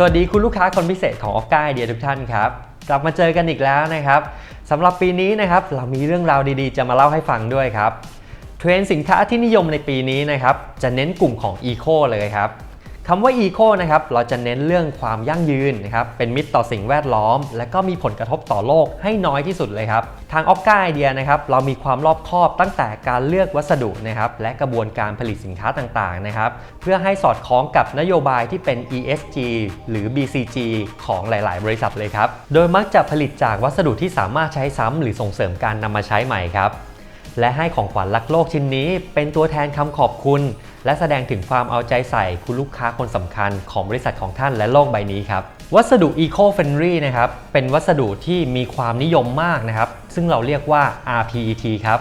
สวัสดีคุณลูกค้าคนพิเศษของออฟก้าไอเดียทุกท่านครับกลับมาเจอกันอีกแล้วนะครับสำหรับปีนี้นะครับเรามีเรื่องราวดีๆ จะมาเล่าให้ฟังด้วยครับเทรนด์สินค้าที่นิยมในปีนี้นะครับจะเน้นกลุ่มของอีโคเลยครับ คำว่า Eco นะครับเราจะเน้นเรื่องความยั่งยืนนะครับเป็นมิตรต่อสิ่งแวดล้อม และก็มีผลกระทบต่อโลกให้น้อยที่สุดเลยครับ ทางออฟก้าไอเดียนะครับเรามีความรอบคอบตั้งแต่การเลือกวัสดุนะครับและกระบวนการผลิตสินค้าต่างๆนะครับเพื่อให้สอดคล้องกับนโยบายที่เป็น ESG หรือ BCG ของหลาย ๆ บริษัทเลยครับโดยมักจะผลิตจากวัสดุที่สามารถใช้ซ้ำหรือส่งเสริมการนำมาใช้ใหม่ครับ และให้ของขวัญรักโลกชิ้นนี้ เป็นตัวแทนคำขอบคุณ และแสดงถึงความเอาใจใส่คุณลูกค้าคนสำคัญของบริษัทของท่านและโลกใบนี้ครับ วัสดุ Eco Friendly นะครับ เป็นวัสดุที่มีความนิยมมากนะครับ ซึ่งเราเรียกว่า RPET ครับ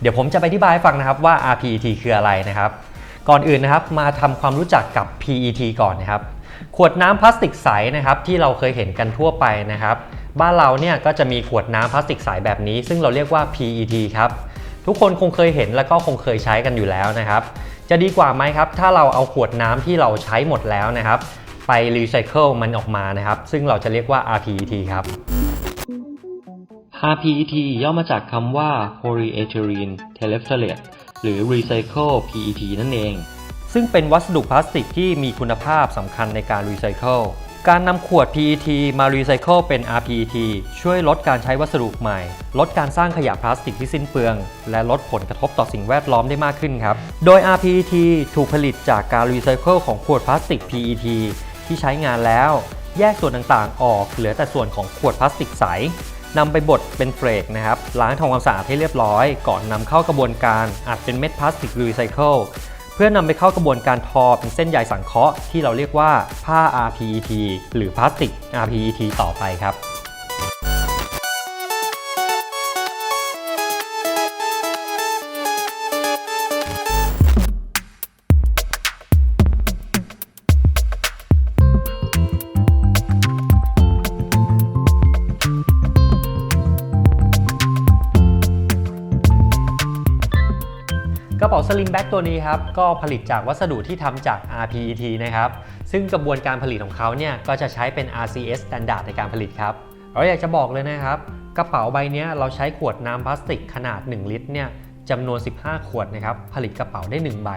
เดี๋ยวผมจะไปอธิบายให้ฟังนะครับว่า RPET คืออะไรนะครับ ก่อนอื่นนะครับมาทำความรู้จักกับ PET ก่อนนะครับ ขวดน้ำพลาสติกใสนะครับที่เราเคยเห็นกันทั่วไปนะครับ บ้านเราเนี่ยก็จะมีขวดน้ำพลาสติกใสแบบนี้ ซึ่งเราเรียกว่า PET ครับ ทุกคนคงเคยเห็นแล้วก็คงเคยใช้กันอยู่แล้วนะครับ จะดีกว่าไหมครับ ถ้าเราเอาขวดน้ำที่เราใช้หมดแล้วนะครับ ไปรีไซเคิลมันออกมานะครับ ซึ่งเราจะเรียกว่า RPET ครับ RPET ย่อมาจากคำว่า polyethylene terephthalate หรือ recycle PET นั่นเอง ซึ่งเป็นวัสดุพลาสติกที่มีคุณภาพสำคัญในการรีไซเคิล การนำขวด PET มารีไซเคิลเป็น RPET ช่วยลดการใช้วัสดุใหม่ ลดการสร้างขยะพลาสติกที่สิ้นเปลือง และลดผลกระทบต่อสิ่งแวดล้อมได้มากขึ้นครับ โดย RPET ถูกผลิตจากการรีไซเคิลของขวดพลาสติก PET ที่ใช้งานแล้ว แยกส่วนต่างๆ ออกเหลือแต่ส่วนของขวดพลาสติกใสนำไปบดเป็นเฟรกนะครับล้างทำความสะอาดให้เรียบร้อย ก่อนนำเข้ากระบวนการอัดเป็นเม็ดพลาสติกรีไซเคิล เพื่อนำไปเข้ากระบวนการทอเป็นเส้นใยสังเคราะห์ที่เราเรียกว่าผ้า RPET หรือพลาสติก RPET ต่อไปครับ ป๋าสลิงแบ็กตัวนี้ครับก็ผลิตจากวัสดุที่ทำจาก RPET นะครับซึ่งกระบวนการผลิตของเขาเนี่ยก็จะใช้เป็น RCS Standard ในการผลิตครับเราอยากจะบอกเลยนะครับ กระเป๋าใบนี้เราใช้ขวดน้ำพลาสติกขนาด 1 ลิตรเนี่ยจำนวน 15 ขวดนะครับผลิตกระเป๋าได้ 1 ใบ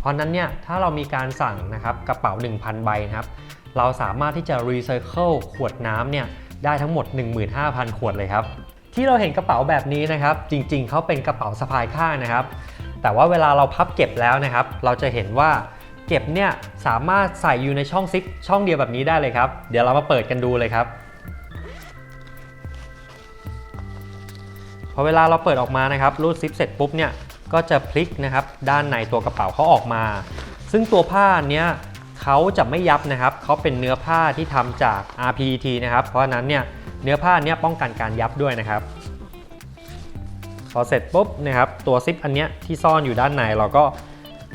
เพราะนั้นเนี่ยถ้าเรามีการสั่งนะครับกระเป๋า 1,000 ใบนะครับเราสามารถที่จะรีไซเคิลขวดน้ำเนี่ยได้ทั้งหมด 15,000 ขวดเลยครับที่เราเห็นกระเป๋าแบบนี้นะครับ จริงๆ เขาเป็นกระเป๋าสะพายข้างนะครับ แต่ว่าเวลาเราพับเก็บแล้วนะครับ เราจะเห็นว่าเก็บเนี่ยสามารถใส่อยู่ในช่องซิปช่องเดียวแบบนี้ได้เลยครับ เดี๋ยวเรามาเปิดกันดูเลยครับพอเวลาเราเปิดออกมานะครับรูดซิปเสร็จปุ๊บเนี่ยก็จะพลิกนะครับด้านในตัวกระเป๋าเขาออกมา ซึ่งตัวผ้าเนี้ยเขาจะไม่ยับนะครับเขาเป็นเนื้อผ้าที่ทำจาก RPET นะครับเพราะฉะนั้นเนี่ยเนื้อผ้าเนี้ยป้องกันการยับด้วยนะครับ พอเสร็จปุ๊บนะครับตัวซิปอันเนี้ยที่ซ่อนอยู่ด้านในเราก็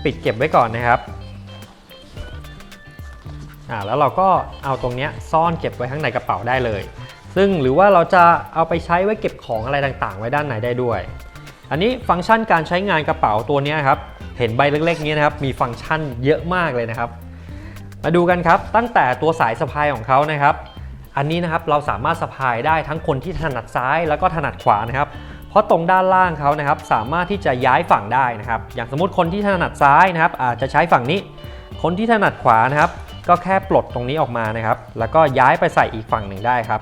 ปิดเก็บไว้ก่อนนะครับอ่าแล้วเราก็เอาตรงเนี้ยซ่อนเก็บไว้ข้างในกระเป๋าได้เลย ซึ่งหรือว่าเราจะเอาไปใช้ไว้เก็บของอะไรต่างๆ ไว้ด้านในได้ด้วย อันนี้ฟังก์ชันการใช้งานกระเป๋าตัวนี้ครับเห็นใบเล็กๆนี้นะครับมีฟังก์ชันเยอะมากเลยนะครับ มาดูกันครับตั้งแต่ตัวสายสะพายของเขานะครับ อันนี้นะครับเราสามารถสะพายได้ทั้งคนที่ถนัดซ้ายแล้วก็ถนัดขวานะครับ เพราะตรงด้านล่างเขานะครับสามารถที่จะย้ายฝั่งได้นะครับ อย่างสมมติคนที่ถนัดซ้ายนะครับ อาจจะใช้ฝั่งนี้ คนที่ถนัดขวานะครับ ก็แค่ปลดตรงนี้ออกมานะครับ แล้วก็ย้ายไปใส่อีกฝั่งหนึ่งได้ครับ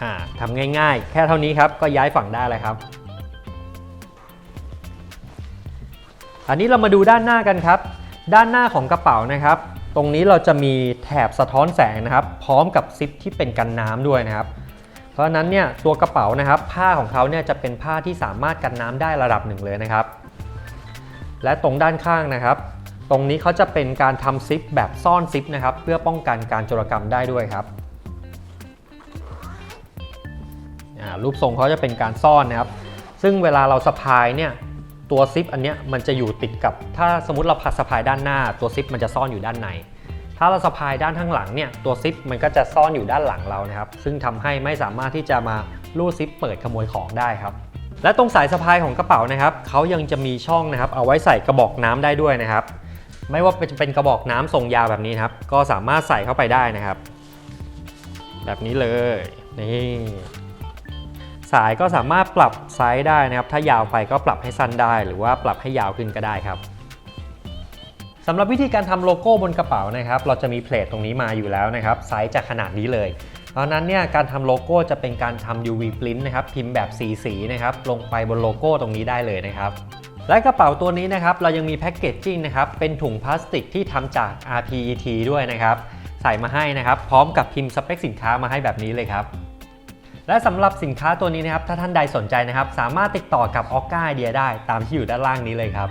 อ่าทำง่ายๆ แค่เท่านี้ครับก็ย้ายฝั่งได้เลยครับอันนี้เรามาดูด้านหน้ากันครับ ด้านหน้าของกระเป๋านะครับ ตรงนี้เราจะมีแถบสะท้อนแสงนะครับ พร้อมกับซิปที่เป็นกันน้ำด้วยนะครับ เพราะฉะนั้นเนี่ยตัวกระเป๋านะครับ ผ้าของเขาเนี่ยจะเป็นผ้าที่สามารถกันน้ำได้ระดับหนึ่งเลยนะครับ และตรงด้านข้างนะครับ ตรงนี้เขาจะเป็นการทำซิปแบบซ่อนซิปนะครับ เพื่อป้องกันการโจรกรรมได้ด้วยครับรูปทรงเขาจะเป็นการซ่อนนะครับ ซึ่งเวลาเราสะพายเนี่ย ตัวซิปอันเนี้ยมันจะอยู่ติดกับ ถ้าสมมติเราพัดสะพายด้านหน้า ตัวซิปมันจะซ่อนอยู่ด้านใน ถ้าเราสะพายด้านข้างหลังเนี่ยตัวซิปมันก็จะซ่อนอยู่ด้านหลังเรานะครับ ซึ่งทำให้ไม่สามารถที่จะมาลูดซิปเปิดขโมยของได้ครับและตรงสายสะพายของกระเป๋านะครับเขายังจะมีช่องนะครับ เอาไว้ใส่กระบอกน้ำได้ด้วยนะครับ ไม่ว่าจะเป็นกระบอกน้ำทรงยาวแบบนี้ครับ ก็สามารถใส่เข้าไปได้นะครับ แบบนี้เลยนี่ สายก็สามารถปรับไซส์ได้นะครับ ถ้ายาวไปก็ปรับให้สั้นได้ หรือว่าปรับให้ยาวขึ้นก็ได้ครับสำหรับวิธีการทำโลโก้บนกระเป๋านะครับ เราจะมีเพลทตรงนี้มาอยู่แล้วนะครับ ไซส์จะขนาดนี้เลยเพราะนั้นเนี่ยการทำโลโก้จะเป็นการทำ UV print นะครับพิมพ์แบบสีสีนะครับลงไปบนโลโก้ตรงนี้ได้เลยนะครับและกระเป๋าตัวนี้นะครับเรายังมีแพ็กเกจจิ้งนะครับเป็นถุงพลาสติกที่ทำจาก RPET ด้วยนะครับใส่มาให้นะครับ พร้อมกับพิมพ์สเปคสินค้ามาให้แบบนี้เลยครับ และสำหรับสินค้าตัวนี้นะครับถ้าท่านใดสนใจนะครับ สามารถติดต่อกับออก้าไอเดียได้ตามที่อยู่ด้านล่างนี้เลยครับ